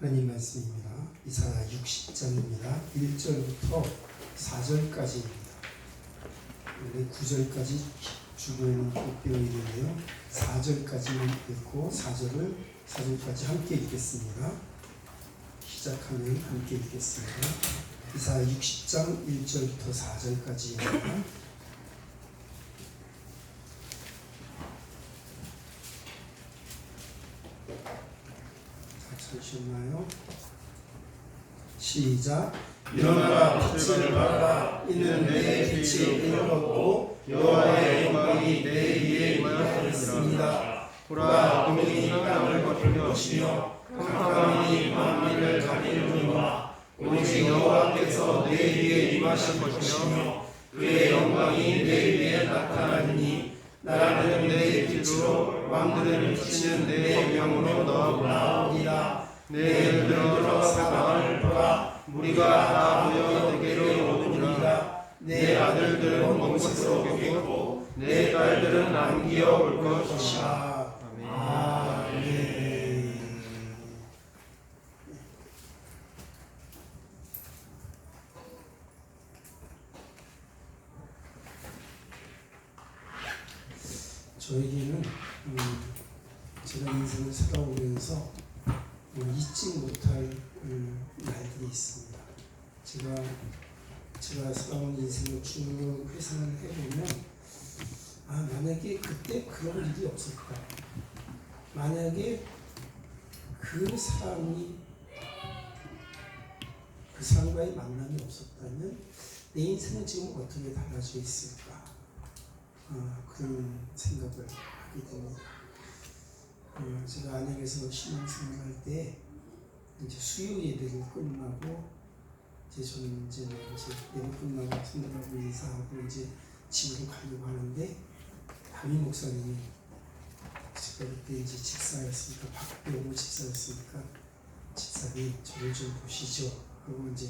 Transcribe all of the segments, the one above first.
하나님 말씀입니다. 이사야 60장입니다. 1절부터 4절까지입니다. 원래 9절까지 주보에는 꼭 되어 있는데요. 4절까지만 읽고 4절을 4절까지 함께 읽겠습니다. 시작하면 함께 읽겠습니다. 이사야 60장 1절부터 4절까지입니다. 다 찾으셨나요? 시작. 일어나라 빛을 발하라 이는 내 빛이 이르렀고 여호와의 영광이 내 위에 임하였습니다 보라 어둠이 땅을 덮을 것이며 깜깜이 만민을 가리느니와 오직 여호와께서 내 위에 임하실 것이며 그의 영광이 내 위에 나타나니 나라는 내 빛으로 왕들을 비치는 내 영광으로 나오리라 내 들어 사방을 보라 우리가 다 모여 내게로 오느니라 내 아들들은 먼 곳으로 오겠고 내 딸들은 남기어 올 것이라 아멘. 아멘. 저에게는 음, 제가 인생을 살아오면서 음, 잊지 못할 음, 날들이 있습니다. 제가 제가 살아온 인생을 쭉 회상을 해보면 아 만약에 그때 그런 일이 없었다. 만약에 그 사람이 그 사람과의 만남이 없었다면 내 인생은 지금 어떻게 달라져 있을까? 어, 그런 생각을 하게 됩니다. 어, 제가 안양에서 신앙생활할 때 이제 수요 예배를 끝나고 이제 저는 이제 이제 예배 끝나고 손님하고 인사하고 이제 집으로 가려고 하는데 담임 목사님이 제가 그때 이제 집사였으니까 박병호 집사였으니까 집사님 저를 좀 보시죠 하고 이제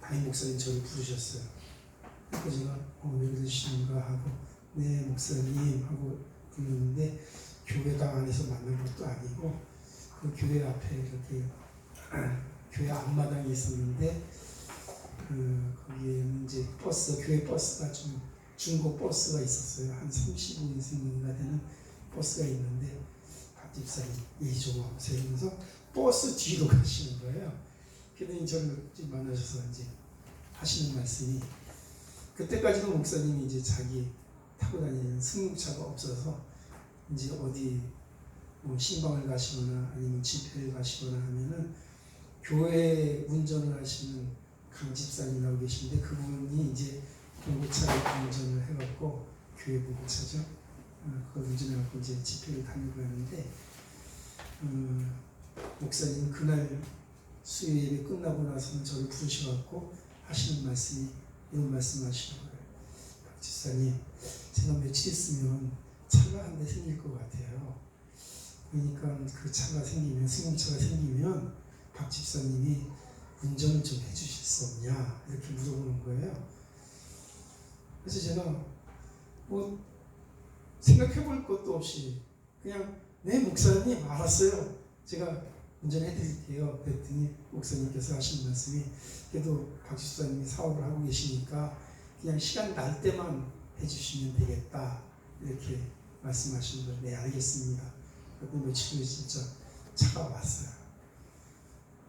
담임 목사님 저를 부르셨어요. 그래서 제가 어, 왜 그러시는가 하고 네 목사님 하고 불렀는데 교회당 안에서 만난 것도 아니고 그 교회 앞에 이렇게 교회 앞마당에 있었는데 그 거기에는 이제 버스 교회 버스가 좀 중고 버스가 있었어요. 한 35인승인가 되는 버스가 있는데 박 집사님 와보세요 하면서 버스 뒤로 가시는 거예요. 그랬더니 저를 만나셔서 이제 하시는 말씀이 그때까지는 목사님이 이제 자기 타고 다니는 승용차가 없어서 이제 어디 뭐 신방을 가시거나 아니면 집회를 가시거나 하면은 교회 운전을 하시는 강 집사님이라고 계신데 그분이 이제 봉고차를 운전을 해갖고 교회 봉고차죠. 어, 그걸 운전해갖고 이제 집회를 다니고 하는데 음, 목사님 그날 수요 예배 끝나고 나서는 저를 부르셔갖고 하시는 말씀이 이런 말씀하시는 거예요. 박 집사님, 제가 며칠 있으면 차가 한 대 생길 것 같아요. 그러니까 그 차가 생기면 승용차가 생기면 박 집사님이 운전을 좀 해주실 수 없냐 이렇게 물어보는 거예요. 그래서 제가 뭐 생각해 볼 것도 없이 그냥 네 목사님 알았어요. 제가 운전해 드릴게요. 그랬더니 목사님께서 하신 말씀이 그래도 박 집사님이 사업을 하고 계시니까 그냥 시간 날 때만 해주시면 되겠다 이렇게 말씀하시는 걸네 알겠습니다. 그리고 며칠 후에 진짜 차가 왔어요.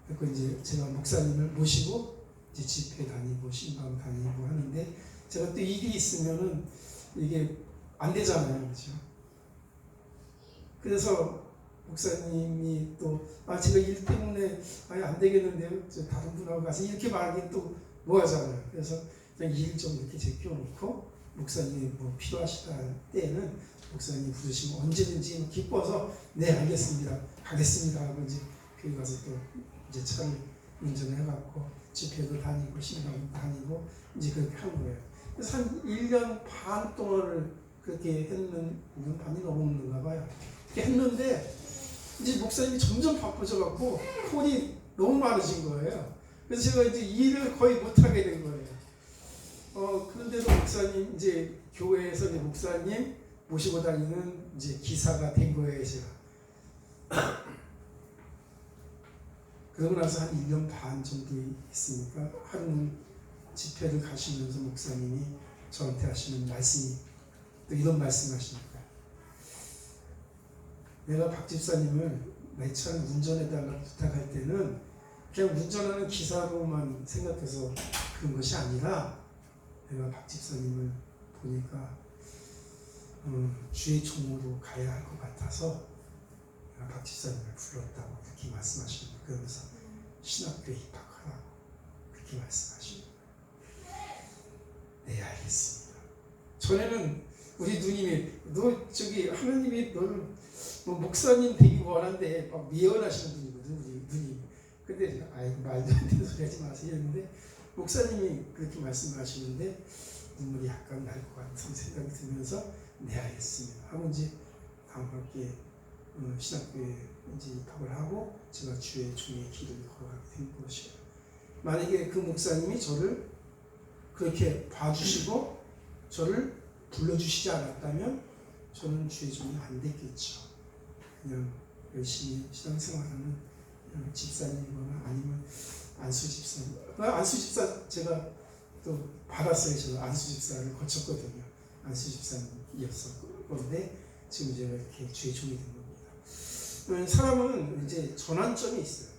그리고 이제 제가 목사님을 모시고 이제 집회 다니고 신방 다니고 하는데 제가 또 일이 있으면은 이게 안 되잖아요, 그렇죠? 그래서 목사님이 또 아 제가 일 때문에 아예 안 되겠는데요, 저 다른 분하고 가서 이렇게 말하기 또 뭐하잖아요. 그래서 그냥 일좀 이렇게 제껴놓고 목사님이 뭐 필요하시다 할 때에는 목사님 부르시면 언제든지 기뻐서 네 알겠습니다 가겠습니다 하고 이제 교회 가서 또 이제 차를 운전을 해갖고 집회도 다니고 신방도 다니고 이제 그렇게 한 거예요. 그래서 한 1년 반 동안을 그렇게 했는 1년 반이 넘었는가 봐요. 그렇게 했는데 이제 목사님이 점점 바빠져갖고 폰이 너무 많으신 거예요. 그래서 제가 이제 일을 거의 못하게 된 거예요. 어, 그런데도 목사님, 이제 교회에서 이제 목사님 모시고 다니는 이제 기사가 된 거예요, 제가. 그러고 나서 한 1년 반 정도 있으니까 하루는 집회를 가시면서 목사님이 저한테 하시는 말씀이 또 이런 말씀 거예요. 내가 박 집사님을 내 차를 운전해달라고 부탁할 때는 그냥 운전하는 기사로만 생각해서 그런 것이 아니라 내가 박 집사님을 보니까 음, 주의 종으로 가야 할 것 같아서 내가 박 집사님을 불렀다고 그렇게 말씀하시는 거예요. 그러면서 신학교에 입학하라고 그렇게 말씀하시는 거예요. 네 알겠습니다. 전에는 우리 누님이 너 저기 하나님이 너를 뭐 목사님 되기 원한데 막 미연하시는 분이거든 우리 누님. 근데 아이 말도 안 되는 소리 하지 마세요 했는데 목사님이 그렇게 말씀하시는데 눈물이 약간 날 것 같은 생각이 들면서 네 알겠습니다 하고 이제 다음 학기에 어, 신학교에 이제 입학을 하고 제가 주의 종의 길을 걸어가게 된 것이에요. 만약에 그 목사님이 저를 그렇게 봐주시고 저를 불러주시지 않았다면 저는 주의 종이 안 됐겠죠. 그냥 열심히 신앙생활하는 그냥 집사님이거나 아니면 안수 집사님. 그 안수 집사 제가 또 받았어요. 제가 안수 집사를 거쳤거든요. 안수 집사님 이었었는데 지금 제가 이렇게 주의 종이 된 겁니다. 음, 사람은 이제 전환점이 있어요.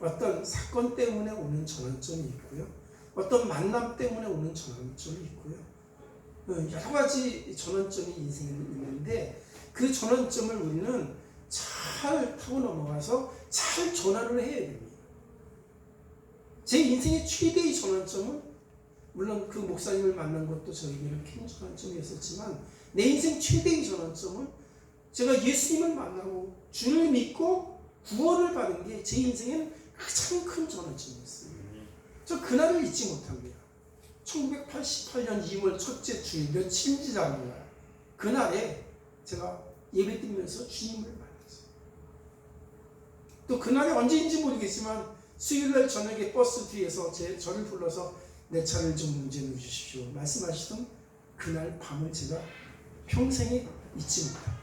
어떤 사건 때문에 오는 전환점이 있고요. 어떤 만남 때문에 오는 전환점이 있고요. 어, 여러 가지 전환점이 인생에 있는데 그 전환점을 우리는 잘 타고 넘어가서 잘 전환을 해야 됩니다. 제 인생의 최대의 전환점은 물론 그 목사님을 만난 것도 저에게는 큰 전환점이었었지만 내 인생 최대의 전환점은 제가 예수님을 만나고 주를 믿고 구원을 받은 게 제 인생에는 가장 큰 전환점이었어요. 저 그날을 잊지 못합니다. 1988년 2월 첫째 주일 며칠인지 잘 몰라요. 그날에 제가 예배 드리면서 주님을 만났어요. 또 그날이 언제인지 모르겠지만 수요일날 저녁에 버스 뒤에서 제, 저를 불러서 내 차를 좀 운전해 주십시오. 말씀하시던 그날 밤을 제가 평생에 잊지 못합니다.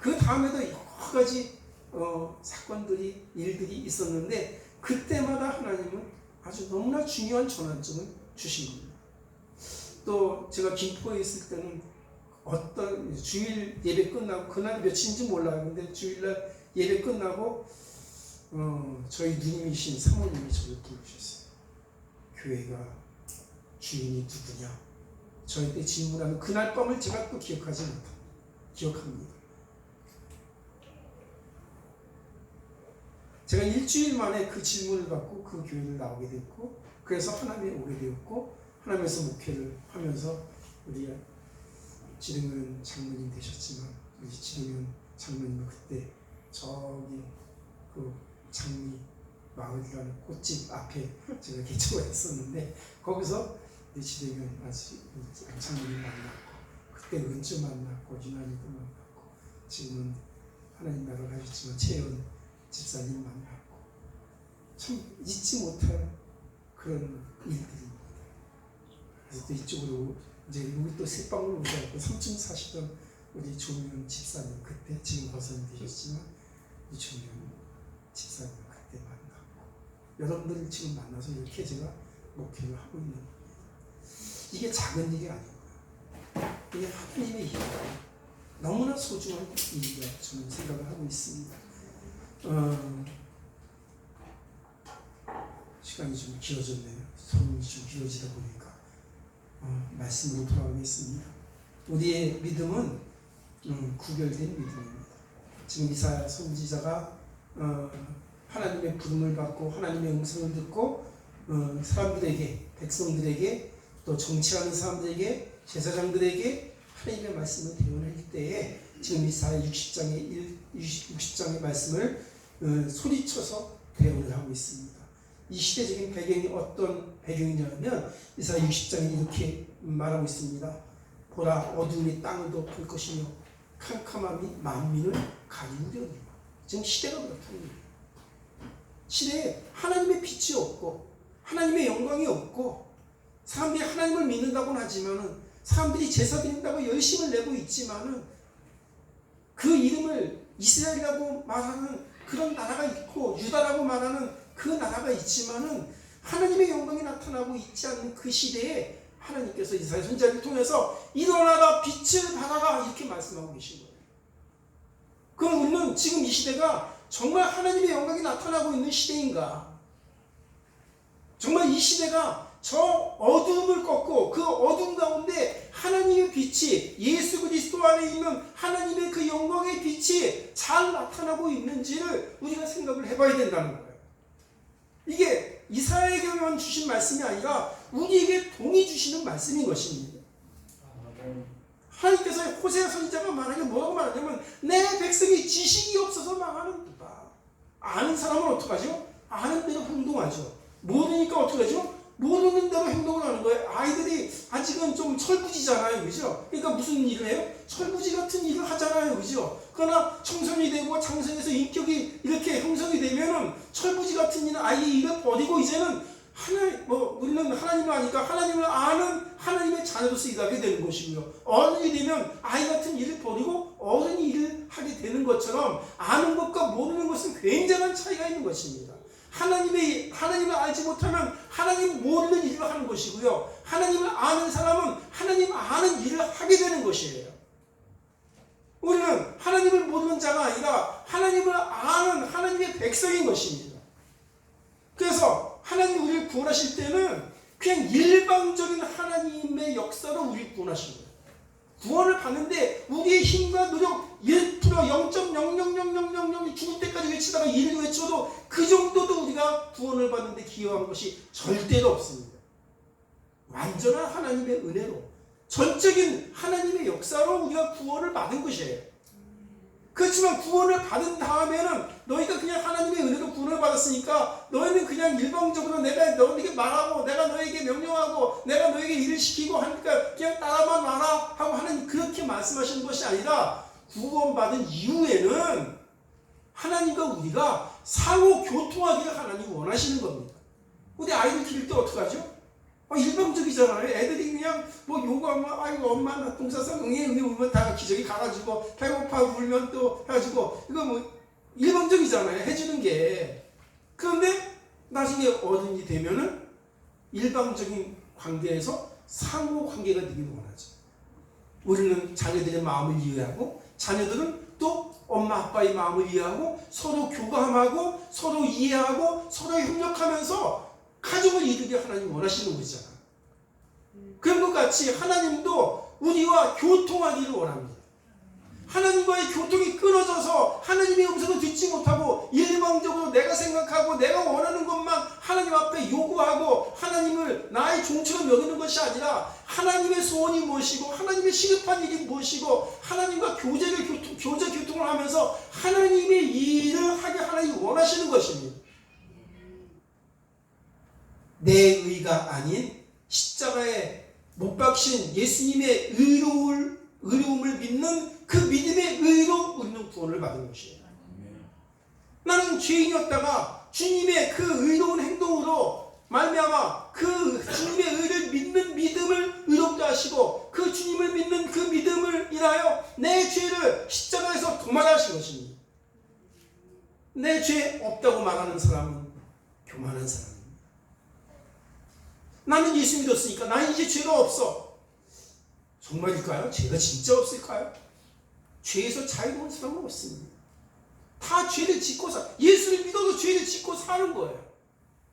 그 다음에도 여러 가지 어, 사건들이 일들이 있었는데 그때마다 하나님은 아주 너무나 중요한 전환점을 주신 겁니다. 또 제가 김포에 있을 때는 어떤 주일 예배 끝나고 그날 며칠인지 몰라요. 근데 주일날 예배 끝나고 어, 저희 누님이신 사모님이 저를 부르셨어요. 교회가 주인이 누구냐? 저한테 질문하는 그날 밤을 제가 또 기억하지 못합니다. 기억합니다. 제가 일주일 만에 그 질문을 받고 그 교회를 나오게 됐고 그래서 하나님에 오게 되었고 하나님에서 목회를 하면서 우리 지릉은 장로님 되셨지만 우리 지릉은 장로님은 그때 저기 그 장미 마을이라는 꽃집 앞에 제가 개척을 했었는데 거기서 지릉은 아직 장로님 만났고 그때 은주 만났고 유난히도 만났고 지금은 하나님 나라를 하셨지만 채연 집사님 만났고 참 잊지 못할 그런 일들입니다. 그래서 또 이쪽으로 이제 우리 또 새방으로 오셔서 3층 사시던 우리 조명 집사님 그때 지금 벗어나 되셨지만 이 조명 집사님 그때 만났고 여러분들 지금 만나서 이렇게 제가 목회를 하고 있는 겁니다. 이게 작은 일이 아니고요. 이게 하나님의 일이고 너무나 소중한 일이라고 저는 생각을 하고 있습니다. 어, 시간이 좀 길어졌네요. 소문이 좀 길어지다 보니까 어, 말씀으로 돌아가겠습니다. 우리의 믿음은 음, 구별된 믿음입니다. 지금 이사야 선지자가 어, 하나님의 부름을 받고 하나님의 음성을 듣고 어, 사람들에게 백성들에게 또 정치하는 사람들에게 제사장들에게 하나님의 말씀을 대언할 때에 지금 이사야 60장의 1, 60장의 말씀을 어, 소리쳐서 대언을 하고 있습니다. 이 시대적인 배경이 어떤 배경이냐면 이사야 60장이 이렇게 말하고 있습니다. 보라 어둠이 땅을 덮을 것이며 캄캄함이 만민을 가리우려니와 지금 시대가 그렇다는 거예요. 시대에 하나님의 빛이 없고 하나님의 영광이 없고 사람들이 하나님을 믿는다고는 하지만은 사람들이 제사 드린다고 열심을 내고 있지만은 그 이름을 이스라엘이라고 말하는 그런 나라가 있고 유다라고 말하는 그 나라가 있지만은 하나님의 영광이 나타나고 있지 않는 그 시대에 하나님께서 이스라엘 선지자를 통해서 일어나라 빛을 발하라 이렇게 말씀하고 계신 거예요. 그럼 우리는 지금 이 시대가 정말 하나님의 영광이 나타나고 있는 시대인가? 정말 이 시대가 저 어둠을 꺾고 그 어둠 가운데 하나님의 빛이 예수 그리스도 안에 있는 하나님의 그 영광의 빛이 잘 나타나고 있는지를 우리가 생각을 해봐야 된다는 거예요. 이게 이사야에게만 주신 말씀이 아니라 우리에게 동의 주시는 말씀인 것입니다. 하나님께서 호세아 선지자가 말하기 뭐라고 말하냐면 내 백성이 지식이 없어서 망하는도다. 아는 사람은 어떡하죠? 아는 대로 행동하죠. 모르니까 어떡하죠? 모르는 대로 행동을 하는 거예요. 아이들이 아직은 좀 철부지잖아요. 그죠? 그러니까 무슨 일을 해요? 철부지 같은 일을 하잖아요. 그죠? 그러나 청소년이 되고 장성에서 인격이 이렇게 형성이 되면은 철부지 같은 일은 아예 일을 버리고 이제는 하나님, 뭐, 우리는 하나님을 아니까 하나님을 아는 하나님의 자녀로서 일하게 되는 것이고요. 어른이 되면 아이 같은 일을 버리고 어른이 일을 하게 되는 것처럼 아는 것과 모르는 것은 굉장한 차이가 있는 것입니다. 하나님의, 하나님을 알지 못하면 하나님 모르는 일을 하는 것이고요. 하나님을 아는 사람은 하나님 아는 일을 하게 되는 것이에요. 우리는 하나님을 모르는 자가 아니라 하나님을 아는 하나님의 백성인 것입니다. 그래서 하나님 우리를 구원하실 때는 그냥 일방적인 하나님의 역사로 우리를 구원하신 거예요. 구원을 받는데 우리의 힘과 노력 1% 0.0000000 죽을 때까지 외치다가 1을 외쳐도 그 정도도 우리가 구원을 받는데 기여한 것이 절대로 없습니다. 완전한 하나님의 은혜로 전적인 하나님의 역사로 우리가 구원을 받은 것이에요. 그렇지만 구원을 받은 다음에는 너희가 그냥 하나님의 은혜로 구원을 받았으니까 너희는 그냥 일방적으로 내가 너에게 말하고 내가 너에게 명령하고 내가 너에게 일을 시키고 하니까 그냥 따라만 와라 하고 하나님 그렇게 말씀하시는 것이 아니라 구원받은 이후에는 하나님과 우리가 상호 교통하기를 하나님 원하시는 겁니다. 우리 아이들 기를 때 어떡하죠? 아, 일방적이잖아요. 애들이 그냥 뭐 요구하면 아이고 엄마 나 동사서 응애 응애 울면 다 기저귀 가가지고 배고파 울면 또 해가지고 이거 뭐 일방적이잖아요. 해주는 게 그런데 나중에 어른이 되면은 일방적인 관계에서 상호 관계가 되기를 원하죠. 우리는 자녀들의 마음을 이해하고 자녀들은 또 엄마 아빠의 마음을 이해하고 서로 교감하고 서로 이해하고 서로 협력하면서 가족을 이루게 하나님 원하시는 거잖아. 그런 것 같이 하나님도 우리와 교통하기를 원합니다. 하나님과의 교통이 끊어져서 하나님의 음성을 듣지 못하고 일방적으로 내가 생각하고 내가 원하는 것만 하나님 앞에 요구하고 하나님을 나의 종처럼 여기는 것이 아니라 하나님의 소원이 무엇이고 하나님의 시급한 일이 무엇이고 하나님과 교제를 교통, 교제 교통을 하면서 하나님의 일을 하게 하나님 원하시는 것입니다. 내 의가 아닌 십자가에 못 박신 예수님의 의로울, 의로움을 믿는 그 믿음의 의로 우리는 구원을 받은 것이에요. 나는 죄인이었다가 주님의 그 의로운 행동으로 말미암아 그 주님의 의를 믿는 믿음을 의롭게 하시고 그 주님을 믿는 그 믿음을 인하여 내 죄를 십자가에서 도말하신 것입니다. 내 죄 없다고 말하는 사람은 교만한 사람입니다. 나는 예수 믿었으니까 나는 이제 죄가 없어. 정말일까요? 죄가 진짜 없을까요? 죄에서 자유로운 사람은 없습니다. 다 죄를 짓고 사, 예수를 믿어도 죄를 짓고 사는 거예요.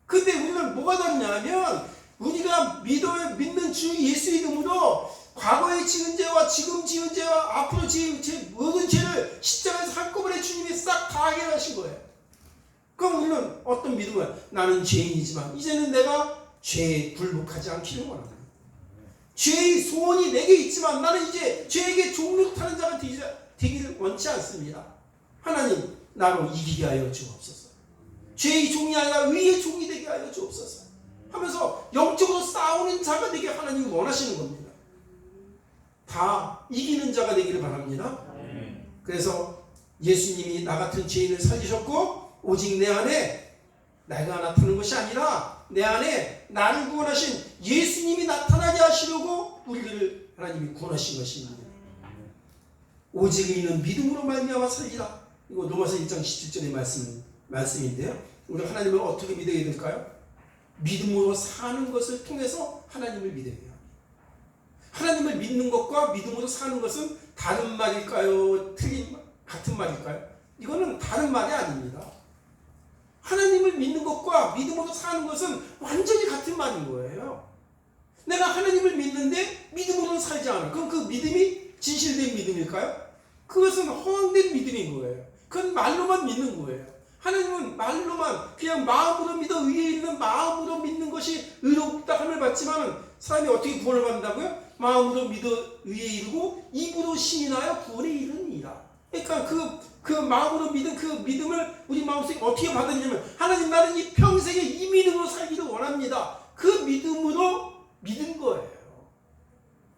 근데 우리는 뭐가 다르냐면, 우리가 믿어, 믿는 주 예수 이름으로 과거에 지은 죄와 지금 지은 죄와 앞으로 지은 죄, 모든 죄를 십자가에서 한꺼번에 주님이 싹 다 해결하신 거예요. 그럼 우리는 어떤 믿음을, 나는 죄인이지만, 이제는 내가 죄에 굴복하지 않기를 원합니다. 죄의 소원이 내게 있지만 나는 이제 죄에게 종육타는 자가 되기, 되기를 원치 않습니다. 하나님 나로 이기게 하여 주옵소서. 죄의 종이 아니라 의의 종이 되게 하여 주옵소서. 하면서 영적으로 싸우는 자가 되게 하나님이 원하시는 겁니다. 다 이기는 자가 되기를 바랍니다. 그래서 예수님이 나 같은 죄인을 살리셨고 오직 내 안에 내가 나타나는 것이 아니라 내 안에 나를 구원하신 예수님이 나타나게 하시려고 우리를 하나님이 구원하신 것입니다. 오직 의인은 믿음으로 말미암아 살리라. 이거 로마서 1장 17절의 말씀, 말씀인데요. 우리 하나님을 어떻게 믿어야 될까요? 믿음으로 사는 것을 통해서 하나님을 믿어야 돼요. 하나님을 믿는 것과 믿음으로 사는 것은 다른 말일까요? 틀린 말, 같은 말일까요? 이거는 다른 말이 아닙니다. 하나님을 믿는 것과 믿음으로 사는 것은 완전히 같은 말인 거예요. 내가 하나님을 믿는데 믿음으로는 살지 않아. 그럼 그 믿음이 진실된 믿음일까요? 그것은 허황된 믿음인 거예요. 그건 말로만 믿는 거예요. 하나님은 말로만 그냥 마음으로 믿어 의에 있는 마음으로 믿는 것이 의롭다 함을 받지만 사람이 어떻게 구원을 받는다고요? 마음으로 믿어 의에 이르고 입으로 신인하여 구원에 이르니라. 그러니까 그, 그 마음으로 믿은 그 믿음을 우리 마음속에 어떻게 받았냐면 하나님 나는 이 평생에 이 믿음으로 살기를 원합니다. 그 믿음으로 믿은 거예요.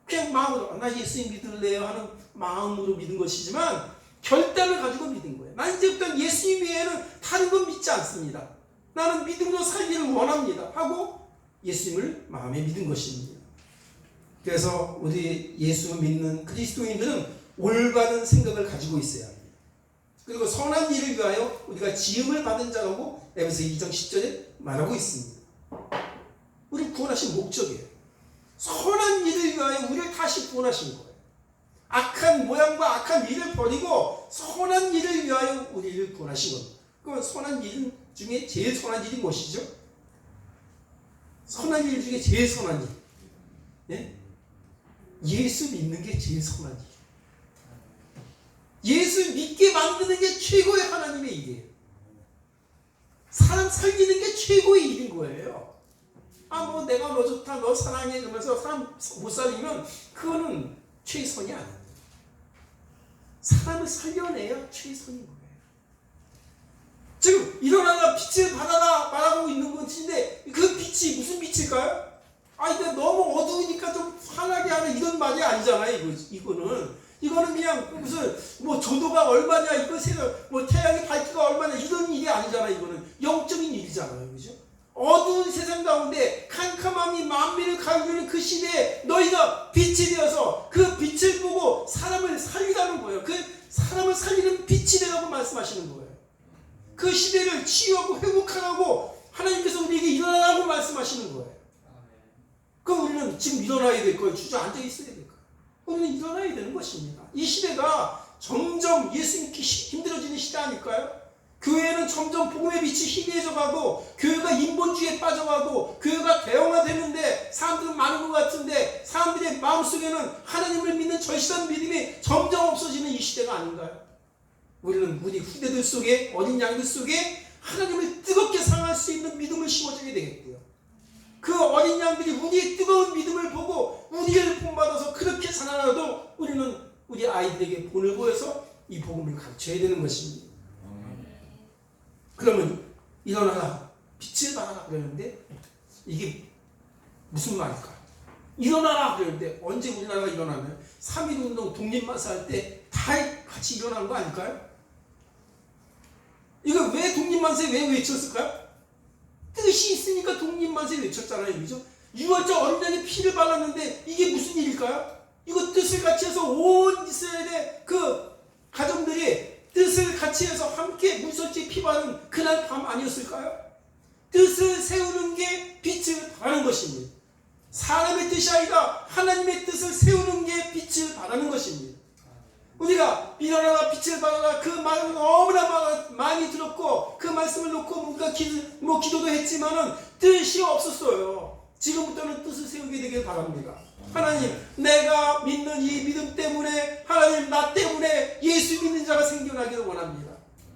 그냥 마음으로 아, 나 예수님 믿을래요 하는 마음으로 믿은 것이지만 결단을 가지고 믿은 거예요. 난 이제부터 예수님 외에는 다른 건 믿지 않습니다. 나는 믿음으로 살기를 원합니다. 하고 예수님을 마음에 믿은 것입니다. 그래서 우리 예수를 믿는 그리스도인들은 올바른 생각을 가지고 있어야 합니다. 그리고 선한 일을 위하여 우리가 지음을 받은 자라고 에베소 2장 10절에 말하고 있습니다. 우리 구원하신 목적이에요. 선한 일을 위하여 우리를 다시 구원하신 거예요. 악한 모양과 악한 일을 버리고 선한 일을 위하여 우리를 구원하신 겁니다. 그럼 선한 일 중에 제일 선한 일이 무엇이죠? 선한 일 중에 제일 선한 일. 예? 예수 믿는 게 제일 선한 일. 예수 믿게 만드는 게 최고의 하나님의 일이에요. 사람 살리는 게 최고의 일인 거예요. 아, 뭐 내가 너 좋다, 너 사랑해 그러면서 사람 못 살리면 그거는 최선이 아니에요. 사람을 살려내야 최선인 거예요. 지금 일어나라 빛을 받아라 말하고 있는 것인데 그 빛이 무슨 빛일까요? 아, 이거 너무 어두우니까 좀 환하게 하는 이런 말이 아니잖아요. 이거, 이거는. 이거는 그냥 무슨 뭐 조도가 얼마냐 이거 세상 뭐 태양의 밝기가 얼마냐 이런 일이 아니잖아요. 이거는 영적인 일이잖아요. 그죠? 어두운 세상 가운데 캄캄함이 만민을 가르는 그 시대에 너희가 빛이 되어서 그 빛을 보고 사람을 살리라는 거예요. 그 사람을 살리는 빛이 되라고 말씀하시는 거예요. 그 시대를 치유하고 회복하라고 하나님께서 우리에게 일어나라고 말씀하시는 거예요. 그럼 우리는 지금 일어나야 될 거예요. 주저앉아 있어야 될 거예요. 우리는 일어나야 되는 것입니다. 이 시대가 점점 예수 믿기 힘들어지는 시대 아닐까요? 교회는 점점 복음의 빛이 희미해져 가고 교회가 인본주의에 빠져가고 교회가 대형화되는데 사람들은 많은 것 같은데 사람들의 마음속에는 하나님을 믿는 절실한 믿음이 점점 없어지는 이 시대가 아닌가요? 우리는 우리 후대들 속에 어린 양들 속에 하나님을 뜨겁게 사랑할 수 있는 믿음을 심어주게 되겠고요. 그 어린 양들이 우리의 뜨거운 믿음을 보고 우리를 본받아서 그렇게 살아나도 우리는 우리 아이들에게 본을 보여서 이 복음을 가르쳐야 되는 것입니다. 그러면 일어나라 빛을 발하라 그러는데 이게 무슨 말일까? 일어나라 그러는데 언제 우리나라가 일어나면 3.1운동 독립마사 할 때 다 같이 일어난 거 아닐까요? 이거 왜 독립만세 왜 외쳤을까요? 뜻이 있으니까 독립만세 외쳤잖아요. 그죠? 6월절 어린 양의 피를 발랐는데 이게 무슨 일일까요? 이거 뜻을 같이 해서 온 이스라엘의 그 가정들이 뜻을 같이 해서 함께 문설지 피 바른 그날 밤 아니었을까요? 뜻을 세우는 게 빛을 발하는 것입니다. 사람의 뜻이 아니라 하나님의 뜻을 세우는 게 빛을 발하는 것입니다. 우리가 일어나라 빛을 발하라 그 말을 너무나 많이 들었고 그 말씀을 놓고 우리가 기, 뭐 기도도 했지만은 뜻이 없었어요. 지금부터는 뜻을 세우게 되길 바랍니다. 하나님, 내가 믿는 이 믿음 때문에 하나님 나 때문에 예수 믿는 자가 생겨나기를 원합니다.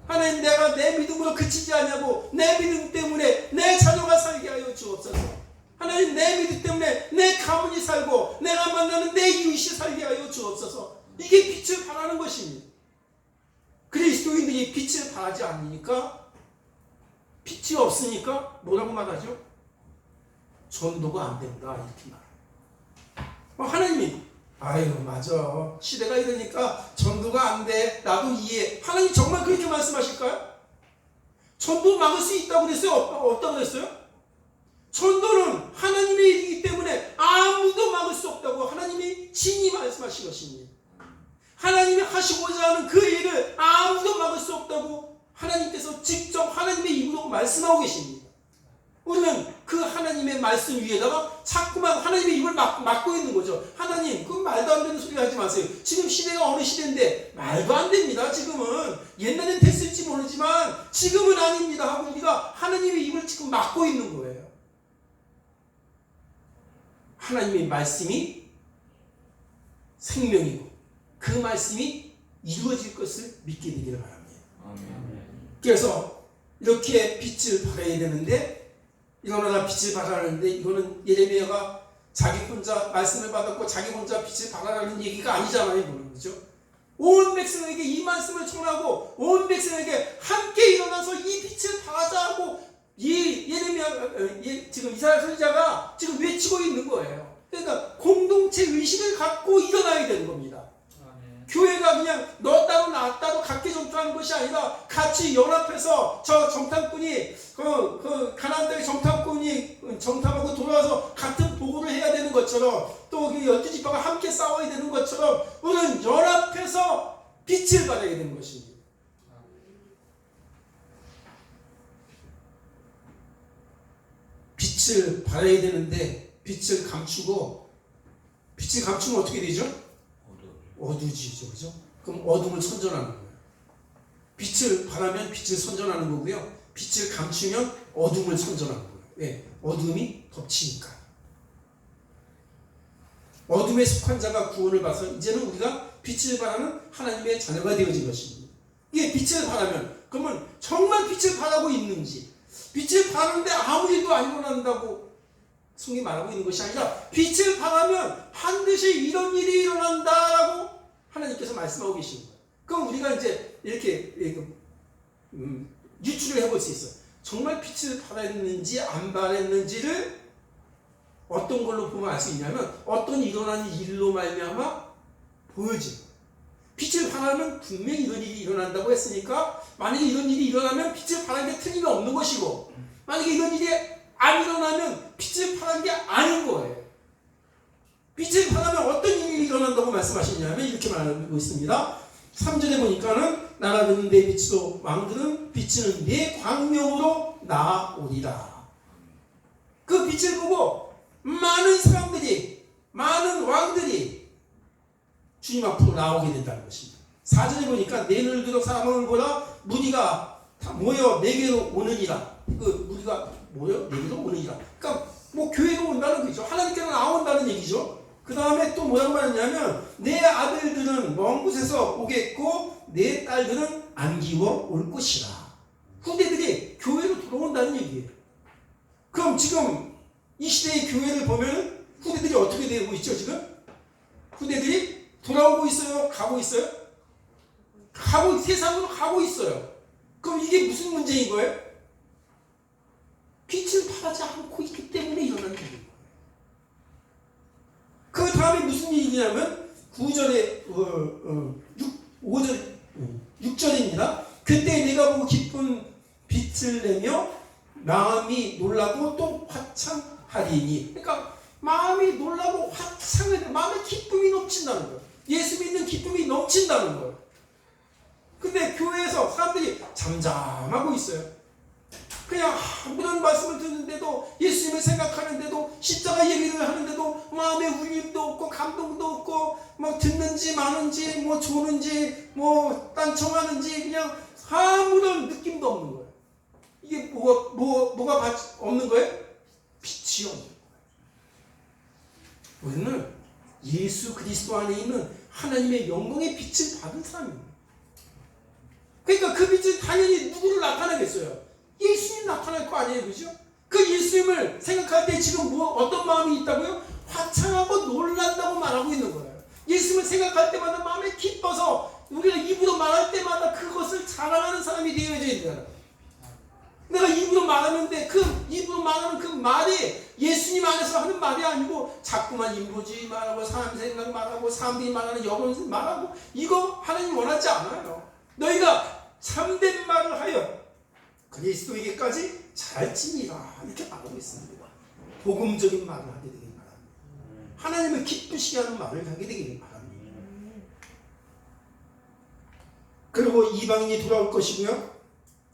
하나님, 내가 내 믿음으로 그치지 않냐고 내 믿음 때문에 내 자녀가 살게 하여 주옵소서. 하나님, 내 믿음 때문에 내 가문이 살고 내가 만나는 내 이웃이 살게 하여 주옵소서. 이게 빛을 발하는 것입니다. 그리스도인들이 빛을 발하지 않으니까 빛이 없으니까 뭐라고 말하죠? 전도가 안 된다 이렇게 말해요. 어, 하나님이 아유 맞아 시대가 이러니까 전도가 안 돼 나도 이해 하나님 정말 그렇게 말씀하실까요? 전도 막을 수 있다고 그랬어요? 없, 없다고 그랬어요? 전도는 하나님의 일이기 때문에 아무도 막을 수 없다고 하나님이 친히 말씀하신 것입니다. 하나님이 하시고자 하는 그 일을 아무도 막을 수 없다고 하나님께서 직접 하나님의 입으로 말씀하고 계십니다. 우리는 그 하나님의 말씀 위에다가 자꾸만 하나님의 입을 막, 막고 있는 거죠. 하나님, 그 말도 안 되는 소리 하지 마세요. 지금 시대가 어느 시대인데 말도 안 됩니다. 지금은 옛날엔 됐을지 모르지만 지금은 아닙니다. 하고 우리가 하나님의 입을 지금 막고 있는 거예요. 하나님의 말씀이 생명이고 그 말씀이 이루어질 것을 믿게 되기를 바랍니다. 그래서 이렇게 빛을 발해야 되는데 일어나라 빛을 발하는데 이거는 예레미야가 자기 혼자 말씀을 받았고 자기 혼자 빛을 발하라는 얘기가 아니잖아요. 이거는 그죠? 온 백성에게 이 말씀을 전하고 온 백성에게 함께 일어나서 이 빛을 발하자고 이 예레미야 어, 예, 지금 이사야 선지자가 지금 외치고 있는 거예요. 그러니까 공동체 의식을 갖고 일어나야 되는 겁니다. 교회가 그냥 너 따로 나 따로 각기 전투하는 것이 아니라 같이 연합해서 저 정탐꾼이 그, 그 가나안 땅의 정탐꾼이 정탐하고 돌아와서 같은 보고를 해야 되는 것처럼 또그 열두 지파가 함께 싸워야 되는 것처럼 우리는 연합해서 빛을 발하게 되는 것입니다. 빛을 발해야 되는데 빛을 감추고 빛을 감추면 어떻게 되죠? 어두지죠, 그죠? 그럼 어둠을 선전하는 거예요. 빛을 바라면 빛을 선전하는 거고요. 빛을 감추면 어둠을 선전하는 거예요. 왜? 어둠이 덮치니까. 어둠에 속한 자가 구원을 받아서 이제는 우리가 빛을 바라는 하나님의 자녀가 되어진 것입니다. 이게 빛을 바라면 그러면 정말 빛을 바라고 있는지 빛을 바라는데 아무 일도 안 일어난다고 성경이 말하고 있는 것이 아니라 빛을 바라면 반드시 이런 일이 일어난다라고 하나님께서 말씀하고 계시는 거예요. 그럼 우리가 이제 이렇게 음, 유추를 해볼 수 있어요. 정말 빛을 발했는지 안 발했는지를 어떤 걸로 보면 알 수 있냐면 어떤 일어나는 일로 말미암아 보여지. 빛을 발하면 분명히 이런 일이 일어난다고 했으니까 만약에 이런 일이 일어나면 빛을 발한 게 틀림이 없는 것이고 만약에 이런 일이 안 일어나면 빛을 발한 게 아닌 거예요. 빛을 발하면 어떤 일이 일어난다고 말씀하시냐면 이렇게 말하고 있습니다. 3절에 보니까는 나라는 내 빛으로 왕들은 비치는 내 광명으로 나오리라. 그 빛을 보고 많은 사람들이 많은 왕들이 주님 앞으로 나오게 된다는 것입니다. 4절에 보니까 내 눈을 들어 사람을 보라 무리가 다 모여 내게로 오느니라. 그 무리가 모여 내게로 오느니라. 그러니까 뭐 교회로 온다는 거죠. 하나님께로 나온다는 얘기죠. 그 다음에 또 뭐라고 말하냐면 내 아들들은 먼 곳에서 오겠고 내 딸들은 안기워 올 것이라. 후대들이 교회로 돌아온다는 얘기예요. 그럼 지금 이 시대의 교회를 보면 후대들이 어떻게 되고 있죠 지금? 후대들이 돌아오고 있어요? 가고 있어요? 가고 세상으로 가고 있어요. 그럼 이게 무슨 문제인 거예요? 빛을 발하지 않고 있기 때문에 일어나는 일이에요. 그 다음에 무슨 일이냐면 9절에 어, 어, 6, 5절 6절입니다. 그때 내가 보고 기쁜 빛을 내며 마음이 놀라고 또 화창하리니 그러니까 마음이 놀라고 화창해 마음에 기쁨이 넘친다는 거예요. 예수 믿는 기쁨이 넘친다는 거예요. 근데 교회에서 사람들이 잠잠하고 있어요. 그냥 아무런 말씀을 듣는데도 예수님을 생각하는데도 십자가 얘기를 하는데도 마음에 울림도 없고 감동도 없고 뭐 듣는지 마는지 뭐 조는지 뭐 딴청하는지 그냥 아무런 느낌도 없는 거예요. 이게 뭐가 뭐 뭐가 없는 거예요? 빛이 없는 거예요. 우리는 예수 그리스도 안에 있는 하나님의 영광의 빛을 받은 사람입니다. 그러니까 그 빛은 당연히 누구를 나타내겠어요? 예수님 나타날 거 아니에요, 그죠? 그 예수님을 생각할 때 지금 뭐 어떤 마음이 있다고요? 화창하고 놀란다고 말하고 있는 거예요. 예수님을 생각할 때마다 마음에 기뻐서 우리가 입으로 말할 때마다 그것을 자랑하는 사람이 되어야 된다. 내가 입으로 말하는데 그 입으로 말하는 그 말이 예수님 안에서 하는 말이 아니고 자꾸만 인보지 말하고 사람 생각 말하고 사람들이 말하는 여론 말하고 이거 하나님 원하지 않아요. 너희가 참된 말을 하여 그리스도에게까지 잘 지니라 이렇게 말하고 있습니다. 복음적인 말을 하게 되길 바랍니다. 하나님을 기쁘시게 하는 말을 하게 되길 바랍니다. 그리고 이방인이 돌아올 것이고요.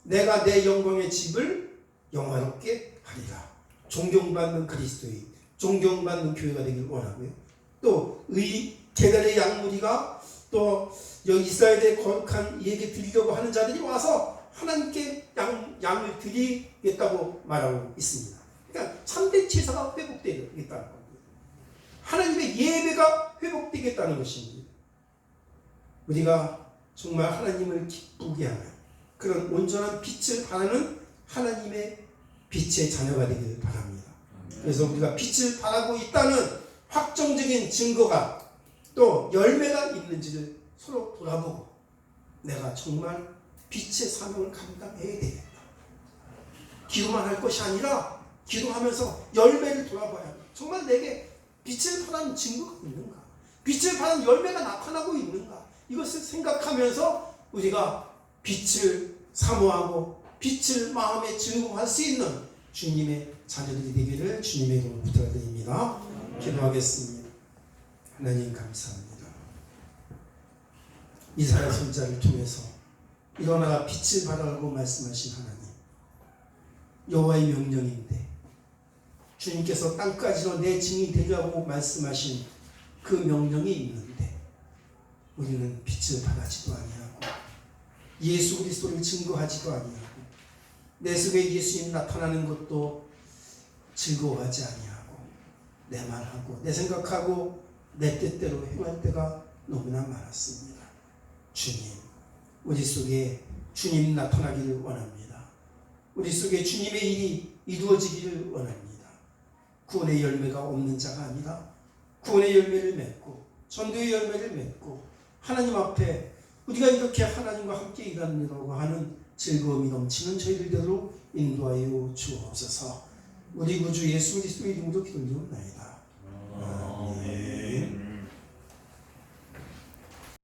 내가 내 영광의 집을 영화롭게 하리라. 존경받는 그리스도인, 존경받는 교회가 되길 원하고요. 또 의, 계달의 양무리가 또 여기 이스라엘의 거룩한 이에게 드리려고 하는 자들이 와서 하나님께 양, 양을 드리겠다고 말하고 있습니다. 그러니까 참된 제사가 회복되겠다는 겁니다. 하나님의 예배가 회복되겠다는 것입니다. 우리가 정말 하나님을 기쁘게 하는 그런 온전한 빛을 바라는 하나님의 빛의 자녀가 되길 바랍니다. 그래서 우리가 빛을 바라고 있다는 확정적인 증거가 또 열매가 있는지를 서로 돌아보고 내가 정말 빛의 사명을 감당해야 되겠다. 기도만 할 것이 아니라 기도하면서 열매를 돌아봐야 합니다. 정말 내게 빛을 바라는 증거가 있는가? 빛을 바라는 열매가 나타나고 있는가? 이것을 생각하면서 우리가 빛을 사모하고 빛을 마음에 증거할 수 있는 주님의 자녀들이 되기를 주님의 이름으로 부탁드립니다. 기도하겠습니다. 하나님 감사합니다. 이사야 선자를 통해서 일어나라 빛을 발하라고 말씀하신 하나님 여호와의 명령인데 주님께서 땅까지로 내 증이 되려고 말씀하신 그 명령이 있는데 우리는 빛을 발하지도 아니하고 예수 그리스도를 증거하지도 아니하고 내 속에 예수님 나타나는 것도 즐거워하지 아니하고 내 말하고 내 생각하고 내 뜻대로 행할 때가 너무나 많았습니다. 주님, 우리 속에 주님 나타나기를 원합니다. 우리 속에 주님의 일이 이루어지기를 원합니다. 구원의 열매가 없는 자가 아니라 구원의 열매를 맺고 전도의 열매를 맺고 하나님 앞에 우리가 이렇게 하나님과 함께 일하느라고 하는 즐거움이 넘치는 저희들대로 인도하여 주옵소서. 우리 구주 예수 그리스도의 이름으로 기도드리옵나이다.